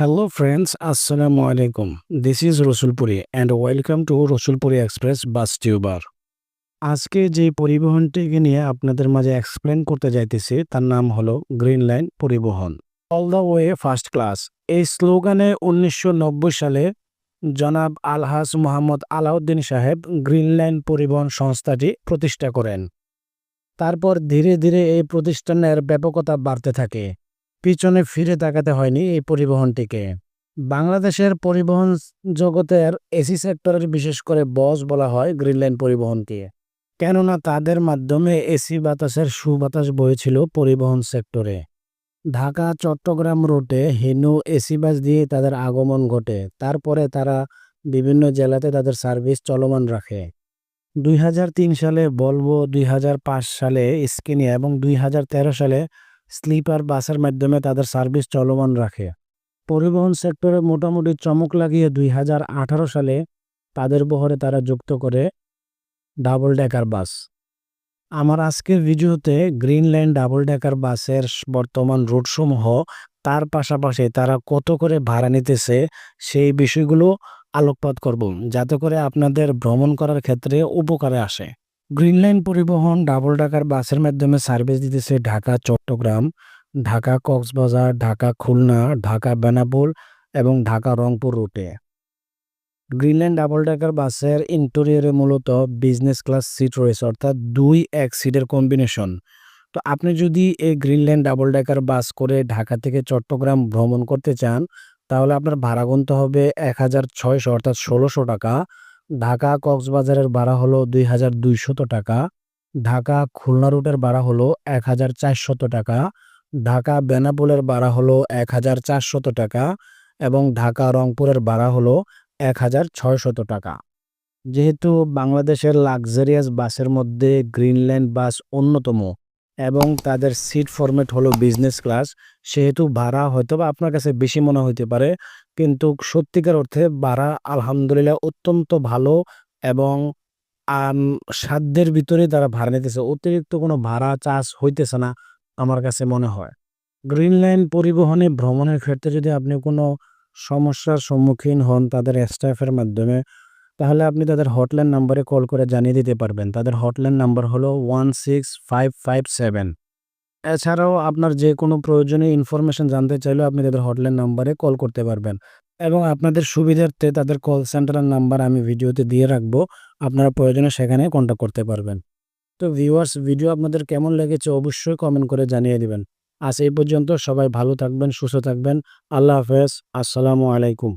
Hello friends আসসালামু আলাইকুম this is Rasulpuri and welcome to Rasulpuri express bus Tuber. আজকে যে পরিবহনটিকে নিয়ে আপনাদের মাঝে এক্সপ্লেন করতে যাইতেছি, তার নাম হলো green line Paribahan. All the way first class এই স্লোগানে উনিশশো নব্বই সালে জনাব আলহাজ মোহাম্মদ আলাউদ্দিন সাহেব গ্রিন লাইন পরিবহন সংস্থাটি প্রতিষ্ঠা করেন। তারপর ধীরে ধীরে এই প্রতিষ্ঠানের ব্যাপকতা বাড়তে থাকে। পিছনে ফিরে তাকাতে হয়নি এই পরিবহনটিকে। বাংলাদেশের পরিবহন জগতের এসি সেক্টরের বিশেষ করে বস বলা হয় গ্রিন লাইন পরিবহনকে। কেননা তাদের মাধ্যমে এসি বাতাসের সুবাতাস বয়েছিল পরিবহন সেক্টরে। ঢাকা, চট্টগ্রাম রুটে হিনু এসি বাস দিয়ে তাদের আগমন ঘটে। তারপরে তারা বিভিন্ন জেলাতে তাদের সার্ভিস চলমান রাখে। দুই হাজার তিন সালে বলব দুই হাজার পাঁচ সালে স্কিনিয়া এবং দুই হাজার তেরো সালে স্লিপার বাসের মাধ্যমে তাদের সার্ভিস চলমান রাখে। পরিবহন সেক্টরে মোটামুটি চমক লাগিয়ে দুই হাজার আঠারো সালে তাদের বহরে তারা যুক্ত করে ডাবল ডেকার বাস। আমার আজকের ভিডিওতে গ্রিন লাইন ডাবল ডেকার বাসের বর্তমান রুটসমূহ, তার পাশাপাশি তারা কত করে ভাড়া নিতেছে সেই বিষয়গুলো আলোকপাত করব, যাতে করে আপনাদের ভ্রমণ করার ক্ষেত্রে উপকারে আসে। গ্রিন লাইন পরিবহন ডাবল ডাকার বাসের মাধ্যমে সার্ভিস দিতেছে ঢাকা, চট্টগ্রাম, ঢাকা, কক্সবাজার, ঢাকা, খুলনা, ঢাকা, বেনাপুর এবং ঢাকা, রংপুর রুটে। গ্রিন লাইন ডাবল ডাকার বাসের ইন্টেরিয়রে মূলত বিজনেস ক্লাস সিট রয়েছে, অর্থাৎ দুই, এক সিটের কম্বিনেশন তো আপনি যদি এই গ্রিন লাইন ডাবল ডাকার বাস করে ঢাকা থেকে চট্টগ্রাম ভ্রমণ করতে চান, তাহলে আপনার ভাড়া গুনতে হবে এক হাজার ছয়শো, অর্থাৎ ষোলোশো টাকা। ঢাকা কক্সবাজারের ভাড়া হলো দুই হাজার দুইশত টাকা, ঢাকা খুলনা রুটের ভাড়া হলো এক হাজার চারশত টাকা, ঢাকা বেনাপোলের ভাড়া হলো এক হাজার চারশত টাকা এবং ঢাকা রংপুরের ভাড়া হলো এক হাজার ছয়শত টাকা। যেহেতু বাংলাদেশের লাক্সারিয়াস বাসের মধ্যে গ্রিনল্যান্ড বাস অন্যতম এবং তাদের সিট ফরম্যাট হলো বিজনেস ক্লাস সেহেতু ভাড়া হয়তো বা আপনার কাছে বেশি মনে হইতে পারে, কিন্তু সত্যিকার অর্থে ভাড়া আলহামদুলিল্লাহ অত্যন্ত ভালো এবং সাধ্যের ভিতরে তারা ভাড়া নিতেছে। অতিরিক্ত কোনো ভাড়া চার্জ হইতেছে না আমার কাছে মনে হয়। গ্রিন লাইন পরিবহনে ভ্রমণের ক্ষেত্রে যদি আপনি কোনো সমস্যার সম্মুখীন হন তাদের স্টাফের মাধ্যমে তাহলে আপনি তাদের হটলাইন নাম্বারে কল করে জানিয়ে দিতে পারবেন। তাদের হটলাইন নাম্বার হলো one six five five seven এছাড়াও আপনার যে কোনো প্রয়োজনীয় ইনফরমেশন জানতে চাইলেও আপনি তাদের হটলাইন নাম্বারে কল করতে পারবেন। এবং আপনাদের সুবিধার্থে তাদের কল সেন্টারের নাম্বার আমি ভিডিওতে দিয়ে রাখব। আপনারা প্রয়োজনে সেখানে কন্ট্যাক্ট করতে পারবেন। তো ভিউয়ার্স ভিডিও আপনাদের কেমন লেগেছে অবশ্যই কমেন্ট করে জানিয়ে দিবেন। আজ এই পর্যন্ত সবাই ভালো থাকবেন, সুস্থ থাকবেন। আল্লাহ হাফেজ। আসসালামু আলাইকুম।